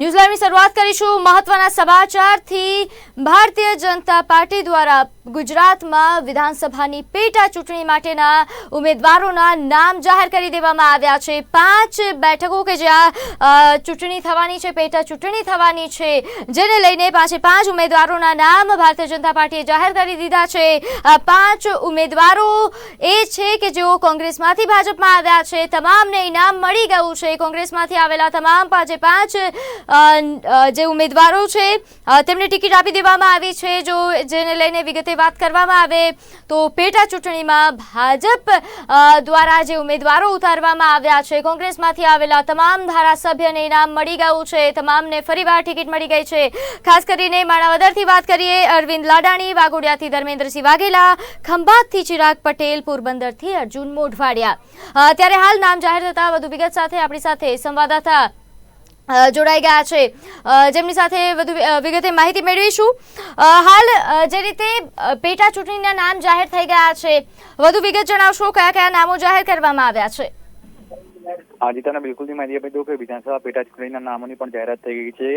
ન્યૂઝલાઈવની શરૂઆત કરીશું. મહત્વના સમાચારથી ભારતીય જનતા પાર્ટી દ્વારા ગુજરાતમાં વિધાનસભાની પેટા ચૂંટણી માટેના ઉમેદવારોના નામ જાહેર કરી દેવામાં આવ્યા છે. પાંચ બેઠકો કે જ્યાં ચૂંટણી થવાની છે, પેટા ચૂંટણી થવાની છે, જેને લઈને પાંચે પાંચ ઉમેદવારોના નામ ભારતીય જનતા પાર્ટીએ જાહેર કરી દીધા છે. પાંચ ઉમેદવારો એ છે કે જેઓ કોંગ્રેસમાંથી ભાજપમાં આવ્યા છે. તમામને ઇનામ મળી ગયું છે. કોંગ્રેસમાંથી આવેલા તમામ પાંચે પાંચ જે ઉમેદવારો છે તેમને ટિકિટ આપી દેવામાં આવી છે, જો, જેને લઈને વિગતે વાત કરવામાં આવે તો પેટા ચૂંટણીમાં ભાજપ દ્વારા જે ઉમેદવારો ઉતારવામાં આવ્યા છે, કોંગ્રેસમાંથી આવેલા તમામ ધારાસભ્યને ઇનામ મળી ગયું છે. તમામને ફરીવાર ટિકિટ મળી ગઈ છે. ખાસ કરીને માણાવદરથી વાત કરીએ, અરવિંદ લાડાણી, વાઘોડિયાથી ધર્મેન્દ્રસિંહ વાઘેલા, ખંભાતથી ચિરાગ પટેલ, પોરબંદરથી અર્જુન મોઢવાડિયા. ત્યારે હાલ નામ જાહેર થતા વધુ વિગત સાથે આપણી સાથે સંવાદદાતા જોડાઈ ગયા છે. જેમની સાથે વધુ વિગતે માહિતી મેળવીશું. હાલ જે રીતે પેટા ચૂંટણીના નામ જાહેર થઈ ગયા છે, વધુ વિગત જણાવશો કયા કયા નામો જાહેર કરવામાં આવ્યા છે. આજે તમને બિલકુલથી માહિતી આપી દઉં કે વિધાનસભા પેટા ચૂંટણીના નામોની પણ જાહેરાત થઈ ગઈ છે.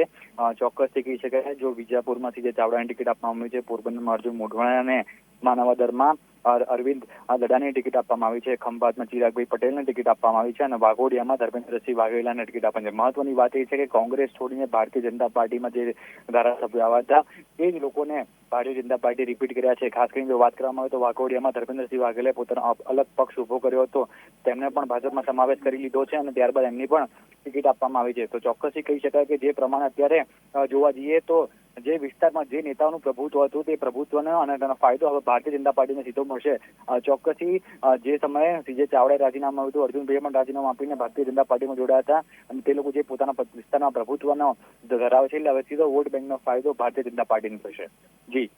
ચોક્કસથી કહી શકાય જો વિજાપુરમાંથી જે ચાવડાની ટિકિટ આપવામાં આવી છે, પોરબંદરમાં અર્જુન મોઢવાણાને માનવદરમાં અરવિંદ, આ દડાની ટિકિટ આપવામાં આવી છે. ખંભાતમાં ચિરાગભાઈ પટેલને ટિકિટ આપવામાં આવી છે અને વાઘોડિયામાં ધર્મેન્દ્રસિંહ વાઘેલાને ટિકિટ આપવાની છે. મહત્વની વાત એ છે કે કોંગ્રેસ છોડીને ભારતીય જનતા પાર્ટીમાં જે ધારાસભ્યો આવ્યા હતા, એ જ લોકોને ભારતીય જનતા પાર્ટી રિપીટ કર્યા છે. ખાસ કરીને જો વાત કરવામાં આવે તો વાઘોડિયામાં ધર્મેન્દ્રસિંહ વાઘેલે પોતાનો અલગ પક્ષ ઊભો કર્યો હતો. તેમને પણ ભાજપમાં સમાવેશ કરી લીધો છે અને ત્યારબાદ એમની પણ ટિકિટ આપવામાં આવી છે. તો ચોક્કસથી કહી શકાય કે જે પ્રમાણે અત્યારે જોવા જઈએ તો જે વિસ્તારમાં જે નેતાઓનું પ્રભુત્વ હતું તે પ્રભુત્વનો અને તેનો ફાયદો હવે ભારતીય જનતા પાર્ટીને સીધો મળશે. ચોક્કસથી જે સમયે સીજે ચાવડાએ રાજીનામું આપ્યું હતું અર્જુનભાઈએ પણ રાજીનામું આપીને ભારતીય જનતા પાર્ટીમાં જોડાયા હતા. અને તે લોકો જે પોતાના વિસ્તારના પ્રભુત્વનો ધરાવે છે, એટલે હવે સીધો વોટ બેંકનો ફાયદો ભારતીય જનતા પાર્ટીને થશે. જી.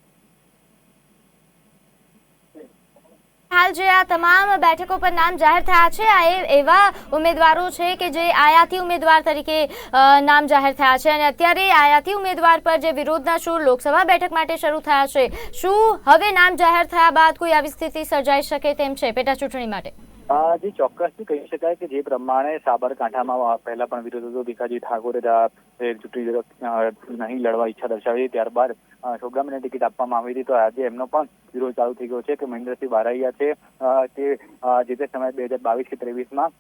હાલ જે આ તમામ બેઠકો પર નામ જાહેર થયા છે, આ એવા ઉમેદવારો છે કે જે આયાતી ઉમેદવાર તરીકે નામ જાહેર થયા છે. અને અત્યારે આયાતી ઉમેદવાર પર જે વિરોધના સૂર લોકસભા બેઠક માટે શરૂ થયા છે, શું હવે નામ જાહેર થયા બાદ કોઈ આવી સ્થિતિ સર્જાઈ શકે તેમ છે, પેટા ચૂંટણી માટે? જી ચોક્કસથી કહી શકાય કે જે પ્રમાણે સાબરકાંઠામાં પહેલા પણ વિરોધ હતો, ભીખાજી ઠાકોરે ચૂંટણી નહીં લડવા ઈચ્છા દર્શાવી ત્યારબાદ છોગરામને ટિકિટ આપવામાં આવી હતી. તો આજે એમનો પણ વિરોધ ચાલુ થઈ ગયો છે કે મહેન્દ્રસિંહ બારૈયા છે તે જે તે સમયે બે હજાર બાવીસ કે ત્રેવીસમાં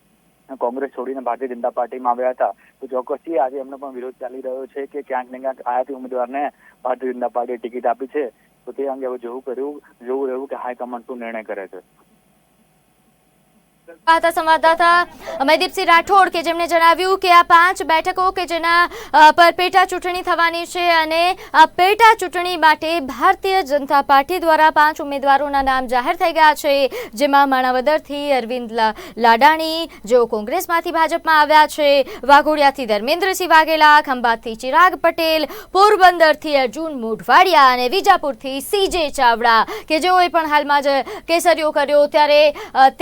કોંગ્રેસ છોડીને ભારતીય જનતા પાર્ટીમાં આવ્યા હતા. તો ચોક્કસથી આજે એમનો પણ વિરોધ ચાલી રહ્યો છે કે ક્યાંક ને ક્યાંક આયાતી ઉમેદવારને ભારતીય જનતા પાર્ટીએ ટિકિટ આપી છે. તો તે અંગે હવે જોવું કર્યું, જોવું રહ્યું કે હાઈકમાન્ડ શું નિર્ણય કરે છે. હતા સંવાદદાતા મયદીપસિંહ રાઠોડ કે જેમણે જણાવ્યું કે આ પાંચ બેઠકો કે જેના પર પેટા ચૂંટણી થવાની છે અને આ પેટા ચૂંટણી માટે ભારતીય જનતા પાર્ટી દ્વારા પાંચ ઉમેદવારોના નામ જાહેર થઈ ગયા છે, જેમાં માણાવદરથી અરવિંદ લાડાણી, જેઓ કોંગ્રેસમાંથી ભાજપમાં આવ્યા છે, વાઘોડિયાથી ધર્મેન્દ્રસિંહ વાઘેલા, ખંભાતથી ચિરાગ પટેલ, પોરબંદરથી અર્જુન મોઢવાડિયા અને વિજાપુરથી સીજે ચાવડા, કે જેઓએ પણ હાલમાં જ કેસરીઓ કર્યો ત્યારે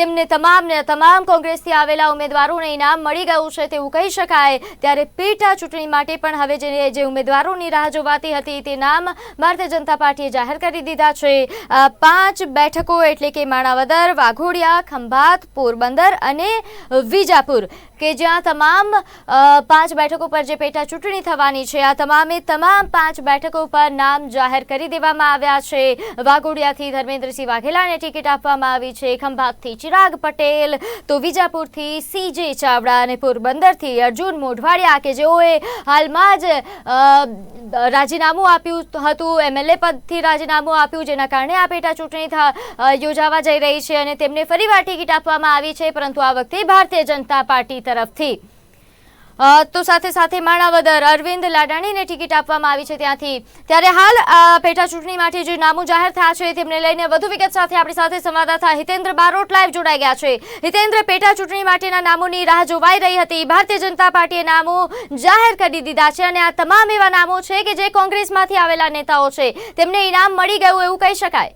તેમને તમામને તમામ કોંગ્રેસથી આવેલા ઉમેદવારોને ઇનામ મળી ગયું છે તેવું કહી શકાય. ત્યારે પેટા ચૂંટણી માટે પણ હવે જે જે ઉમેદવારોની રાહ જોવાતી હતી તે નામ ભારતીય જનતા પાર્ટીએ જાહેર કરી દીધા છે. પાંચ બેઠકો એટલે કે માણાવદર, વાઘોડિયા, ખંભાત, પોરબંદર અને વિજાપુર, કે જ્યાં તમામ પાંચ બેઠકો પર જે પેટા ચૂંટણી થવાની છે, આ તમામે તમામ પાંચ બેઠકો પર નામ જાહેર કરી દેવામાં આવ્યા છે. વાઘોડિયાથી ધર્મેન્દ્રસિંહ વાઘેલાને ટિકિટ આપવામાં આવી છે, ખંભાતથી ચિરાગ પટેલ તો વિજાપુરથી સીજે ચાવડા અને પોરબંદરથી અર્જુન મોઢવાડિયા કે જેઓએ હાલમાં જ રાજીનામું આપ્યું હતું એમએલએ પદથી રાજીનામું આપ્યું, જેના કારણે આ પેટા ચૂંટણી યોજાવા જઈ રહી છે અને તેમને ફરીવાર ટિકિટ આપવામાં આવી છે, પરંતુ આ વખતે ભારતીય જનતા પાર્ટી તરફથી. તો સાથે સાથે માણાવદર અરવિંદ લાડાણીને ટિકિટ આપવામાં આવી છે ત્યાંથી. ત્યારે હાલ પેટા ચૂંટણી માટે જે નામો જાહેર થયા છે, તેમને લઈને વધુ વિગત સાથે આપણી સાથે સંવાદદાતા હિતેન્દ્ર બારોટ લાઈવ જોડાઈ ગયા છે. હિતેન્દ્ર, પેટા ચૂંટણી માટેના નામોની રાહ જોવાઈ રહી હતી. ભારતીય જનતા પાર્ટીએ નામો જાહેર કરી દીધા છે અને આ તમામ એવા નામો છે કે જે કોંગ્રેસમાંથી આવેલા નેતાઓ છે. તેમને ઇનામ મળી ગયું એવું કહી શકાય.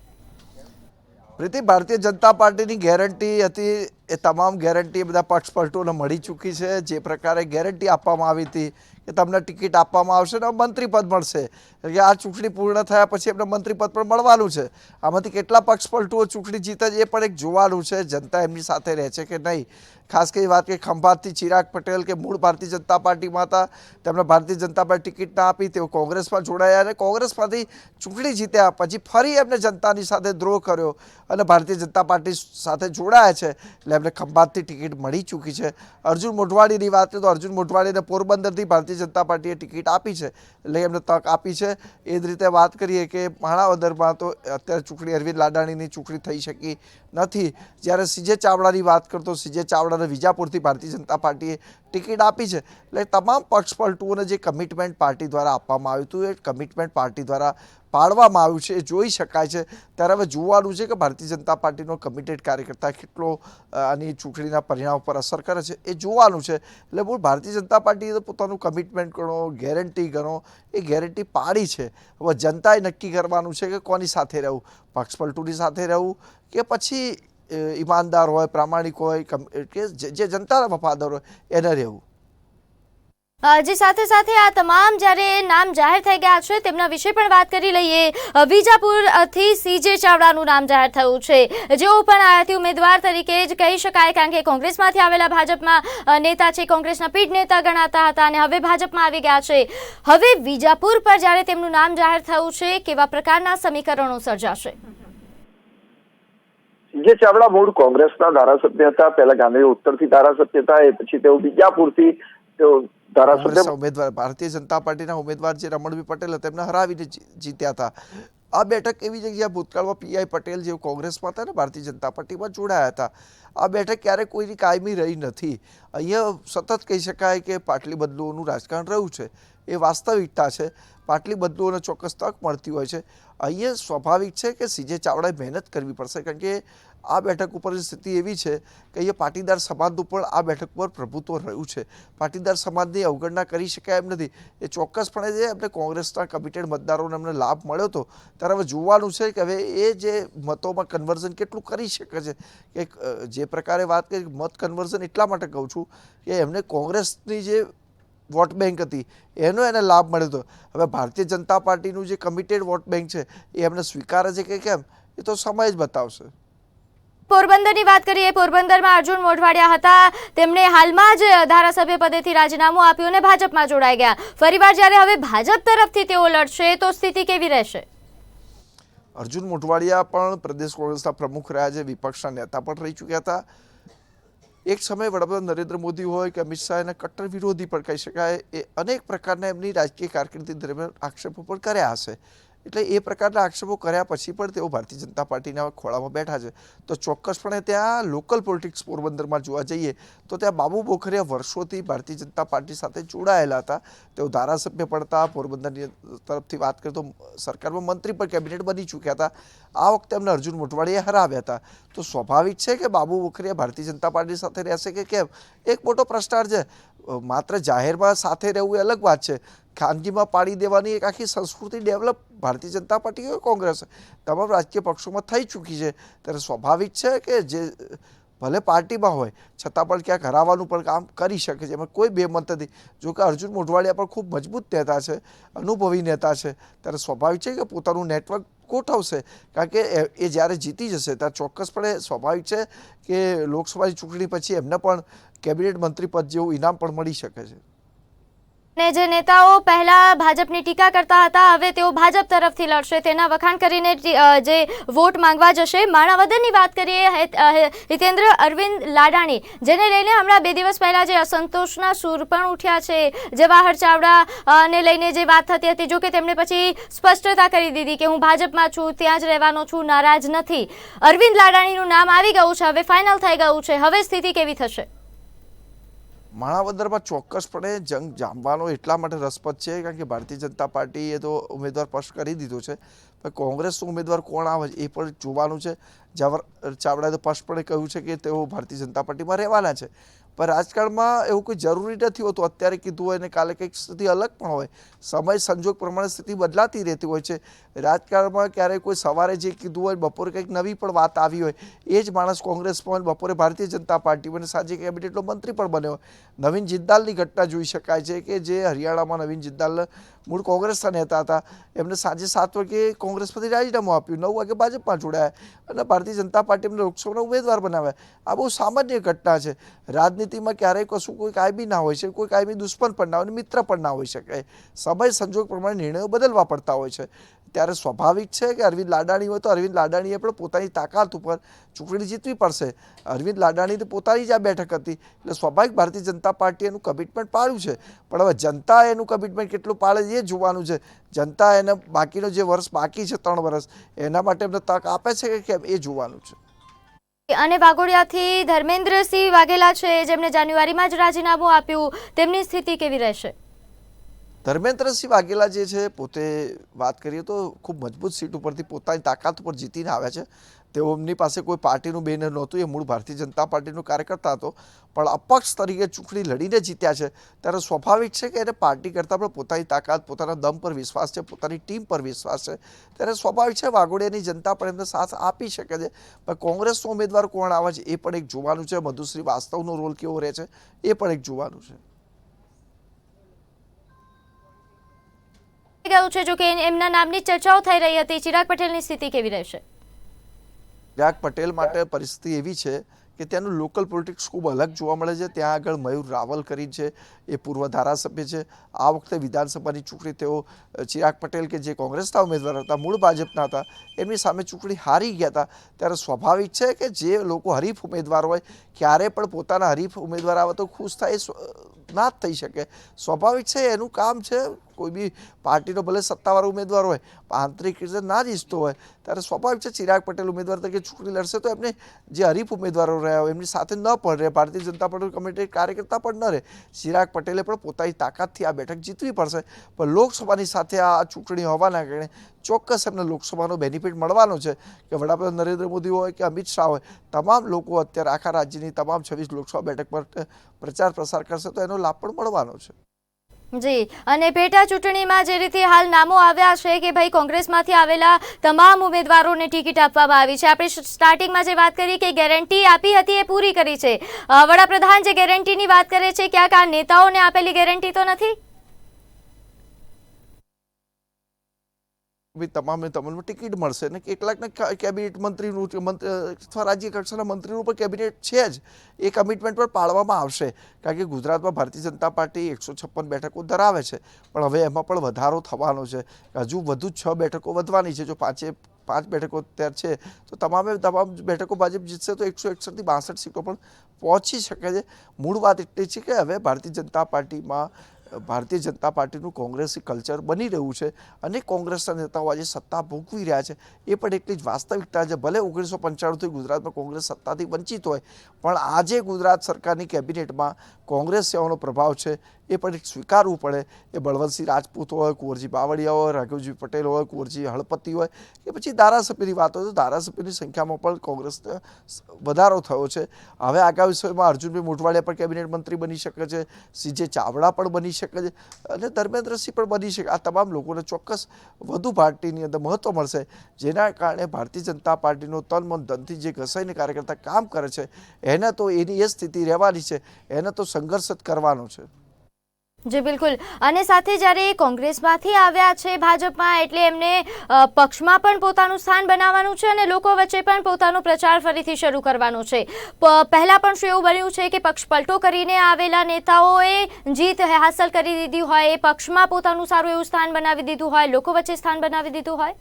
પ્રીતિ, ભારતીય જનતા પાર્ટીની ગેરંટી હતી એ તમામ ગેરંટી બધા પક્ષ પલટોને મળી ચૂકી છે. જે પ્રકારે ગેરંટી આપવામાં આવી હતી કે તમને ટિકિટ આપવામાં આવશે ને મંત્રી પદ મળશે. કે આ ચૂંટણી પૂર્ણ થયા પછી એમને મંત્રી પદ પણ મળવાનું છે. આમાંથી કેટલા પક્ષ પલટુઓ ચૂંટણી જીતે એ પણ એક જોવાનું છે. જનતા એમની સાથે રહે છે કે નહીં? ખાસ કરી વાત કે ખંભાતથી ચિરાગ પટેલ કે મૂળ ભારતીય જનતા પાર્ટીમાં હતા તેમણે ભારતીય જનતા પાર્ટી ટિકિટ ના આપી, તેઓ કોંગ્રેસમાં જોડાયા અને કોંગ્રેસમાંથી ચૂંટણી જીત્યા પછી ફરી એમને જનતાની સાથે દ્રોહ કર્યો અને ભારતીય જનતા પાર્ટી સાથે જોડાયા છે. એટલે એમને ખંભાતથી ટિકિટ મળી ચૂકી છે. અર્જુન મોઢવાડીની વાત કરીએ તો અર્જુન મોઢવાડીને પોરબંદરથી ભારતીય જનતા પાર્ટીએ ટિકિટ આપી છે. એટલે એમને તક આપી છે. એ જ રીતે વાત કરીએ કે માણાવદરમાં તો અત્યારે ચૂંટણી અરવિંદ લાડાણીની ચૂંટણી થઈ શકી. નથી. જ્યારે સીજે ચાવડાની વાત કરતો સીજે ચાવડાને વિજાપુરથી ભારતીય જનતા પાર્ટીએ ટિકિટ આપી છે. એટલે તમામ પક્ષ પલટુઓને જે કમિટમેન્ટ પાર્ટી દ્વારા આપવામાં આવ્યું હતું, એ કમિટમેન્ટ પાર્ટી દ્વારા પાડવામાં આવ્યું છે. એ જોઈ શકાય છે. ત્યારે હવે જોવાનું છે કે ભારતીય જનતા પાર્ટીનો કમિટેડ કાર્યકર્તા કેટલો આની ચૂંટણીના પરિણામ પર અસર કરે છે. એ જોવાનું છે. એટલે મૂળ ભારતીય જનતા પાર્ટીએ પોતાનું કમિટમેન્ટ ગણો, ગેરંટી ગણો, એ ગેરંટી પાડી છે. હવે જનતાએ નક્કી કરવાનું છે કે કોની સાથે રહેવું? પક્ષ પલટુની સાથે રહેવું? કે પછી ઈમાનદાર હોય, પ્રામાણિક હોય કે જે જનતા વફાદાર હોય, એને રહેવું. જે સાથે સાથે આ તમામ જ્યારે નામ જાહેર થઈ ગયા છે, તેમના વિશે પણ વાત કરી લઈએ. વિજાપુરથી સીજે ચાવડાનું નામ જાહેર થયું છે. જેઓ પણ આયાથી ઉમેદવાર તરીકે જ કહી શકાય, કારણ કે કોંગ્રેસમાંથી આવેલા ભાજપમાં નેતા છે, કોંગ્રેસના પીઢ નેતા ગણાતા હતા અને હવે ભાજપમાં આવી ગયા છે. હવે વિજાપુર પર જ્યારે તેમનું નામ જાહેર થયું છે, કેવા પ્રકારના સમીકરણો સર્જાશે? જે ચાવડા મૂળ કોંગ્રેસના ધારાસભ્ય હતા, પહેલા ગાંધી ઉત્તરથી ધારાસભ્ય હતા, એ પછી તેઓ બીજાપુરથી તેઓ ધારાસભ્ય ઉમેદવાર, ભારતીય જનતા પાર્ટીના ઉમેદવાર જે રમણભાઈ પટેલ હતા, તેમને હરાવીને જીત્યા હતા. આ બેઠક એવી છે જ્યાં ભૂતકાળમાં પીઆઈ પટેલ જેઓ કોંગ્રેસમાં હતા ને ભારતીય જનતા પાર્ટીમાં જોડાયા હતા. આ બેઠક ક્યારે કોઈની કાયમી રહી નથી. અહીંયા સતત કહી શકાય કે પાટલી બદલુઓનું રાજકારણ રહ્યું છે. એ વાસ્તવિકતા છે. પાટલી બદલુઓને ચોક્કસ તક મળતી હોય છે. અહીંયા સ્વાભાવિક છે કે સીજે ચાવડાએ મહેનત કરવી પડશે, કારણ કે આ બેઠક ઉપરની સ્થિતિ એવી છે કે અહીંયા પાટીદાર સમાજનું પણ આ બેઠક પર પ્રભુત્વ રહ્યું છે. પાટીદાર સમાજની અવગણના કરી શકાય એમ નથી. એ ચોક્કસપણે જે એમને કોંગ્રેસના કમિટેડ મતદારોને એમને લાભ મળ્યો હતો ત્યારે હવે જોવાનું છે કે હવે એ જે મતોમાં કન્વર્ઝન કેટલું કરી શકે છે. કે જે પ્રકારે વાત કરી મત કન્વર્ઝન એટલા માટે કહું છું કે એમને કોંગ્રેસની જે વોટ બેંક હતી એનો એને લાભ મળ્યો હતો હવે ભારતીય જનતા પાર્ટીનું જે કમિટેડ વોટ બેંક છે એ એમને સ્વીકારે છે કે કેમ? એ તો સમય જ બતાવશે. પોરબંદરની વાત કરીએ, પોરબંદરમાં અર્જુન મોઢવાડિયા હતા. તેમણે હાલમાં જ ધારાસભ્ય પદેથી રાજીનામું આપ્યું અને ભાજપમાં જોડાઈ ગયા. ફરીવાર જ્યારે હવે ભાજપ તરફથી તેઓ લડશે, તો સ્થિતિ કેવી રહેશે? અર્જુન મોઢવાડિયા પણ પ્રદેશ કોંગ્રેસના પ્રમુખ રહ્યા છે, વિપક્ષના નેતા પણ રહી ચૂક્યા હતા. એક સમયે વડાપ્રધાન નરેન્દ્ર મોદી હોય કે અમિત શાહ, એના કટ્ટર વિરોધી પણ કહી શકાય. એ અનેક પ્રકારના એમની રાજકીય કારકિર્દી દરમિયાન આક્ષેપો પણ કર્યા હશે. એટલે એ પ્રકારના આક્ષેપો કર્યા પછી પણ તેઓ ભારતીય જનતા પાર્ટીના ખોળામાં બેઠા છે. તો ચોક્કસપણે ત્યાં લોકલ પોલિટિક્સ પોરબંદરમાં જોવા જઈએ તો ત્યાં બાબુ બોખરિયા વર્ષોથી ભારતીય જનતા પાર્ટી સાથે જોડાયેલા હતા. તેઓ ધારાસભ્ય પણ હતા પોરબંદરની તરફથી વાત કરીએ તો સરકારમાં મંત્રી પણ કેબિનેટ બની ચૂક્યા હતા. આ વખતે એમને અર્જુન મોટવાણીએ હરાવ્યા હતા. તો સ્વાભાવિક છે કે બાબુ બોખરિયા ભારતીય જનતા પાર્ટી સાથે રહેશે કે કેમ? એક મોટો પ્રશ્નાર્થ છે. માત્ર જાહેરમાં સાથે રહેવું એ અલગ વાત છે. ખાનગીમાં પાડી દેવાની એક આખી સંસ્કૃતિ ડેવલપ ભારતીય જનતા પાર્ટી કે કોંગ્રેસ? તમામ રાજકીય પક્ષોમાં થઈ ચૂકી છે. ત્યારે સ્વાભાવિક છે કે જે, ભલે પાર્ટીમાં હોય, છતાં પણ ક્યાંક હરાવવાનું પણ કામ કરી શકે છે. એમાં કોઈ બેમત નથી. જોકે અર્જુન મોઢવાડિયા પણ ખૂબ મજબૂત નેતા છે, અનુભવી નેતા છે. ત્યારે સ્વાભાવિક છે કે પોતાનું નેટવર્ક ગોઠવશે. કારણ કે એ- એ જ્યારે જીતી જશે, ત્યારે ચોક્કસપણે સ્વાભાવિક છે કે લોકસભાની ચૂંટણી પછી એમને પણ કેબિનેટ મંત્રી પદ જેવું ઇનામ પણ મળી શકે છે. ને જે નેતાઓ પહેલા ભાજપની ટીકા કરતા હતા, હવે તેઓ ભાજપ તરફથી લડશે. તેના વખાણ કરીને જે વોટ માંગવા જશે, માણાવદરની વાત કરીએ હિતેન્દ્ર અરવિંદ લાડાણી, જેને લઈને હમણાં બે દિવસ પહેલાં જે અસંતોષના સૂર પણ ઉઠ્યા છે જવાહર ચાવડા ને લઈને જે વાત થતી હતી જો કે તેમણે પછી સ્પષ્ટતા કરી દીધી કે હું ભાજપમાં છું, ત્યાં જ રહેવાનો છું, નારાજ નથી. અરવિંદ લાડાણીનું નામ આવી ગયું છે, હવે ફાઇનલ થઈ ગયું છે. હવે સ્થિતિ કેવી થશે? માણાવદરમાં ચોક્કસપણે જંગ જામવાનો એટલા માટે રસપ્રદ છે, કારણ કે ભારતીય જનતા પાર્ટીએ તો ઉમેદવાર સ્પષ્ટ કરી દીધો છે. પણ કોંગ્રેસનો ઉમેદવાર કોણ આવે છે એ પણ જોવાનું છે. જાવર ચાવડાએ તો સ્પષ્ટપણે કહ્યું છે કે તેઓ ભારતીય જનતા પાર્ટીમાં રહેવાના છે. પણ રાજકારણમાં એવું કોઈ જરૂરી નથી હોતું. અત્યારે કીધું હોય ને કાલે કંઈક સ્થિતિ અલગ પણ હોય. સમય સંજોગ પ્રમાણે સ્થિતિ બદલાતી રહેતી હોય છે. રાજકારણમાં ક્યારેય કોઈ સવારે જે કીધું હોય બપોરે કંઈક નવી પણ વાત આવી હોય એ જ માણસ કોંગ્રેસમાં હોય, બપોરે ભારતીય જનતા પાર્ટી અને સાંજે કેબિનેટનો મંત્રી પણ બન્યો નવીન જિંદાલની ઘટના જોઈ શકાય છે કે જે હરિયાણામાં નવીન જિંદાલ મૂળ કોંગ્રેસના નેતા હતા. એમને સાંજે સાત વાગે કોંગ્રેસમાંથી રાજીનામું આપ્યું. નવ વાગે ભાજપમાં જોડાયા અને ભારતીય જનતા પાર્ટી એમને લોકસભાના ઉમેદવાર બનાવ્યા. આ બહુ સામાન્ય ઘટના છે. રાજનીતિમાં ક્યારેય કશું કોઈ કાયમી ના હોય છે કોઈ કાયમી દુશ્મન પણ ના હોય મિત્ર પણ ના હોઈ શકે. સમય સંજોગ પ્રમાણે નિર્ણયો બદલવા પડતા હોય છે. ત્યારે સ્વાભાવિક છે કે અરવિંદ લાડાણી હોય તો અરવિંદ લાડાણીએ પણ પોતાની તાકાત ઉપર ચૂંટણી જીતવી પડશે. અરવિંદ લાડાણી તો પોતાની જ આ બેઠક હતી. એટલે સ્વાભાવિક ભારતીય જનતા પાર્ટીએ એનું કમિટમેન્ટ પાડ્યું છે. પણ હવે જનતા એનું કમિટમેન્ટ કેટલું પાડે એ જોવાનું છે. જનતા એને બાકીનો જે વર્ષ બાકી છે, ત્રણ વર્ષ, એના માટે એમને તક આપે છે કે કેમ એ જોવાનું છે. અને વાઘોડિયાથી ધર્મેન્દ્રસિંહ વાઘેલા છે જેમણે જાન્યુઆરીમાં જ રાજીનામું આપ્યું. તેમની સ્થિતિ કેવી રહેશે? ધર્મેન્દ્રસિંહ વાઘેલા જે છે, પોતે વાત કરીએ તો ખૂબ મજબૂત સીટ ઉપરથી પોતાની તાકાત ઉપર જીતીને આવ્યા છે. તેઓ એમની પાસે કોઈ પાર્ટીનું બેનર નહોતું, એ મૂળ ભારતીય જનતા પાર્ટીનો કાર્યકર્તા હતો. પણ અપક્ષ તરીકે ચૂંટણી લડીને જીત્યા છે. ત્યારે સ્વાભાવિક છે કે એને પાર્ટી કરતાં પણ પોતાની તાકાત, પોતાના દમ પર વિશ્વાસ છે, પોતાની ટીમ પર વિશ્વાસ છે. ત્યારે સ્વાભાવિક છે વાઘોડિયાની જનતા પણ એમને સાથ આપી શકે છે. પણ કોંગ્રેસનો ઉમેદવાર કોણ આવે છે, એ પણ એક જોવાનું છે. મધુશ્રી વાસ્તવનો રોલ કેવો રહે છે, એ પણ એક જોવાનું છે. ગયું છે જો કે એમના નામની ચર્ચાઓ થઈ રહી હતી. ચિરાગ પટેલની સ્થિતિ કેવી રહેશે? ચિરાગ પટેલ માટે પરિસ્થિતિ એવી છે કે ત્યાંનું લોકલ પોલિટિક્સ ખૂબ અલગ જોવા મળે છે. ત્યાં આગળ મયુર રાવલ કરી છે, એ પૂર્વ ધારાસભ્ય છે. આ વખતે વિધાનસભાની ચૂંટણી તેઓ ચિરાગ પટેલ કે જે કોંગ્રેસના ઉમેદવાર હતા, મૂળ ભાજપના હતા, એમની સામે ચૂંટણી હારી ગયા હતા. ત્યારે સ્વાભાવિક છે કે જે લોકો હરીફ ઉમેદવાર હોય, ક્યારે પણ પોતાના હરીફ ઉમેદવાર આવે તો ખુશ થાય ના જ થઈ શકે. સ્વાભાવિક છે એનું કામ છે, કોઈ બી પાર્ટીનો ભલે સત્તાવાર ઉમેદવાર હોય, આંતરિક રીતે ના જ ઈચ્છતો હોય. ત્યારે સ્વાભાવિક છે ચિરાગ પટેલ ઉમેદવાર તરીકે ચૂંટણી લડશે તો એમને જે હરીફ ઉમેદવારો રહ્યા. હોય એમની સાથે ન પણ રહે. ભારતીય જનતા પાર્ટી કમિટી કાર્યકર્તા પણ ન રહે. ચિરાગ પટેલે પણ પોતાની તાકાતથી આ બેઠક જીતવી પડશે. પણ લોકસભાની સાથે આ ચૂંટણી હોવાના કારણે ચોક્કસ એમને લોકસભાનો બેનિફિટ મળવાનો છે. કે વડાપ્રધાન નરેન્દ્ર મોદી હોય કે અમિત શાહ હોય, તમામ લોકો અત્યારે આખા રાજ્યની તમામ છવ્વીસ લોકસભા બેઠક પર પ્રચાર પ્રસાર કરશે તો એનો લાભ પણ મળવાનો છે. જી. અને પેટા ચૂંટણીમાં જે રીતે હાલ નામો આવ્યા છે કે ભાઈ કોંગ્રેસમાંથી આવેલા તમામ ઉમેદવારોને ટિકિટ આપવામાં આવી છે. આપણે સ્ટાર્ટિંગમાં જે વાત કરી કે ગેરંટી આપી હતી એ પૂરી કરી છે. વડાપ્રધાન જે ગેરંટીની વાત કરે છે, ક્યાંક આ નેતાઓને આપેલી ગેરંટી તો નથી? બી તમામે તમામ ટિકિટ મળશે ને કેટલાકને કેબિનેટ મંત્રીનું મંત્રી અથવા રાજ્ય કક્ષાના મંત્રીનું પણ કેબિનેટ છે જ. એ કમિટમેન્ટ પર પાળવામાં આવશે. કારણ કે ગુજરાતમાં ભારતીય જનતા પાર્ટી એકસો છપ્પન બેઠકો ધરાવે છે. પણ હવે એમાં પણ વધારો થવાનો છે. હજુ વધુ છ બેઠકો વધવાની છે. જો પાંચે, પાંચ બેઠકો અત્યારે છે, તો તમામે, તમામ બેઠકો ભાજપ જીતશે તો એકસો એકસઠથી બાસઠ સીટો પણ પહોંચી શકે છે. મૂળ વાત એટલી છે કે હવે ભારતીય જનતા પાર્ટીમાં ભારતીય જનતા પાર્ટીનું કોંગ્રેસી કલ્ચર બની રહ્યું છે અને કોંગ્રેસના નેતાઓ આજે સત્તા ભોગવી રહ્યા છે. એ પણ એટલી જ વાસ્તવિકતા છે. ભલે ઓગણીસો પંચાણુંથી ગુજરાતમાં કોંગ્રેસ સત્તાથી વંચિત હોય, પણ આજે ગુજરાત સરકારની કેબિનેટમાં કોંગ્રેસ સેવાનો પ્રભાવ છે. એ પણ એક સ્વીકારવું પડે. એ બળવંતસિંહ રાજપૂત હોય, કુંવરજી બાવળિયા હોય, રાઘવજી પટેલ હોય, કુંવરજી હળપતિ હોય કે પછી ધારાસભ્યની વાત હોય તો ધારાસભ્યની સંખ્યામાં પણ કોંગ્રેસને વધારો થયો છે. હવે આગામી સમયમાં અર્જુનભાઈ મોઢવાડિયા પણ કેબિનેટ મંત્રી બની શકે છે. સીજે ચાવડા પણ બની શકે છે. અને ધર્મેન્દ્રસિંહ પણ બની શકે. આ તમામ લોકોને ચોક્કસ વધુ પાર્ટીની અંદર મહત્ત્વ મળશે. જેના કારણે ભારતીય જનતા પાર્ટીનો તન, મન, ધનથી જે ઘસાઈને કાર્યકર્તા કામ કરે છે, એને તો એની એ સ્થિતિ રહેવાની છે. એને તો સંઘર્ષ જ કરવાનો છે. જી, બિલકુલ. અને સાથે જ્યારે કોંગ્રેસમાંથી આવ્યા છે ભાજપમાં, એટલે એમને પક્ષમાં પણ પોતાનું સ્થાન બનાવવાનું છે અને લોકો વચ્ચે પણ પોતાનો પ્રચાર ફરીથી શરૂ કરવાનો છે. પહેલા પણ શું એવું બન્યું છે કે પક્ષ પલટો કરીને આવેલા નેતાઓએ જીત હાંસલ કરી દીધી હોય, એ પક્ષમાં પોતાનું સારું એવું સ્થાન બનાવી દીધું હોય, લોકો વચ્ચે સ્થાન બનાવી દીધું હોય?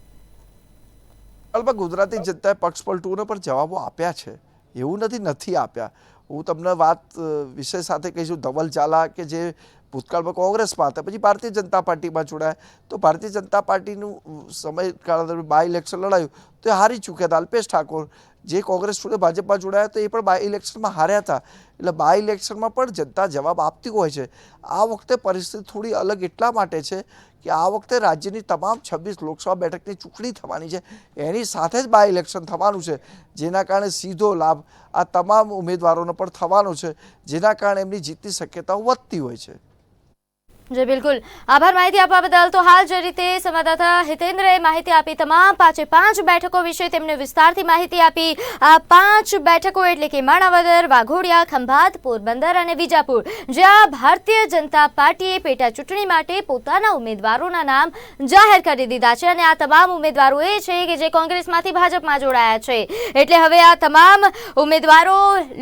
હાલમાં ગુજરાતી જનતાએ પક્ષ પલટુને પણ જવાબો આપ્યા છે. એવું નથી નથી આપ્યા. હું તમને વાત વિષય સાથે કહીશું. ધવલ ઝાલા કે જે ભૂતકાળમાં કોંગ્રેસમાં હતા. પછી ભારતીય જનતા પાર્ટીમાં જોડાયા. તો ભારતીય જનતા પાર્ટીનું સમયગાળા દરમિયાન બાય ઇલેક્શન લડાયું. તો એ હારી ચૂક્યા હતા. અલ્પેશ ઠાકોર જે કોંગ્રેસ છોડે ભાજપમાં જોડાયા તો એ પણ બાય ઇલેક્શનમાં હાર્યા હતા. એટલે બાય ઇલેક્શનમાં પણ જનતા જવાબ આપતી હોય છે. આ વખતે પરિસ્થિતિ થોડી અલગ એટલા માટે છે કે આ વખતે રાજ્યની તમામ છવ્વીસ લોકસભા બેઠકની ચૂંટણી થવાની છે. એની સાથે જ બાય ઇલેક્શન થવાનું છે. જેના કારણે સીધો લાભ આ તમામ ઉમેદવારોને પણ થવાનો છે. જેના કારણે એમની જીતની શક્યતાઓ વધતી હોય છે. જી, બિલકુલ. આભાર માહિતી આપવા બદલ. તો હાલ જે રીતે સંવાદદાતા હિતેન્દ્રએ માહિતી આપી, તમામ પાંચે પાંચ બેઠકો વિશે તેમને વિસ્તારથી માહિતી આપી. આ પાંચ બેઠકો એટલે કે માણાવદર, વાઘોડિયા ખંભાત પોરબંદર અને વિજાપુર, જ્યાં ભારતીય જનતા પાર્ટીએ પેટા ચૂંટણી માટે પોતાના ઉમેદવારોના નામ જાહેર કરી દીધા છે. અને આ તમામ ઉમેદવારો એ છે કે જે કોંગ્રેસમાંથી ભાજપમાં જોડાયા છે. એટલે હવે આ તમામ ઉમેદવારો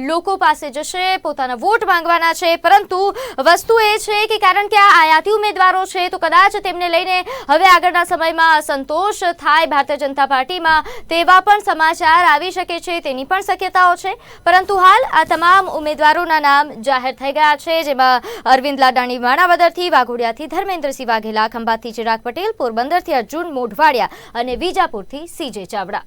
લોકો પાસે જશે, પોતાના વોટ માંગવાના છે. પરંતુ વસ્તુ એ છે કે કારણ કે આ આયાતી ઉમેદવારો છે, તો કદાચ તેમને લઈને હવે આગળના સમયમાં અસંતોષ થાય. ભારતીય જનતા પાર્ટીમાં તેવા પણ સમાચાર આવી શકે છે, તેની પણ શક્યતાઓ છે. પરંતુ હાલ આ તમામ ઉમેદવારોના નામ જાહેર થઈ ગયા છે, જેમાં અરવિંદ લાડાણી માણાવદરથી વાઘોડિયાથી ધર્મેન્દ્રસિંહ વાઘેલા, ખંભાતથી ચિરાગ પટેલ, પોરબંદરથી અર્જુન મોઢવાડિયા અને વિજાપુરથી સીજે ચાવડા.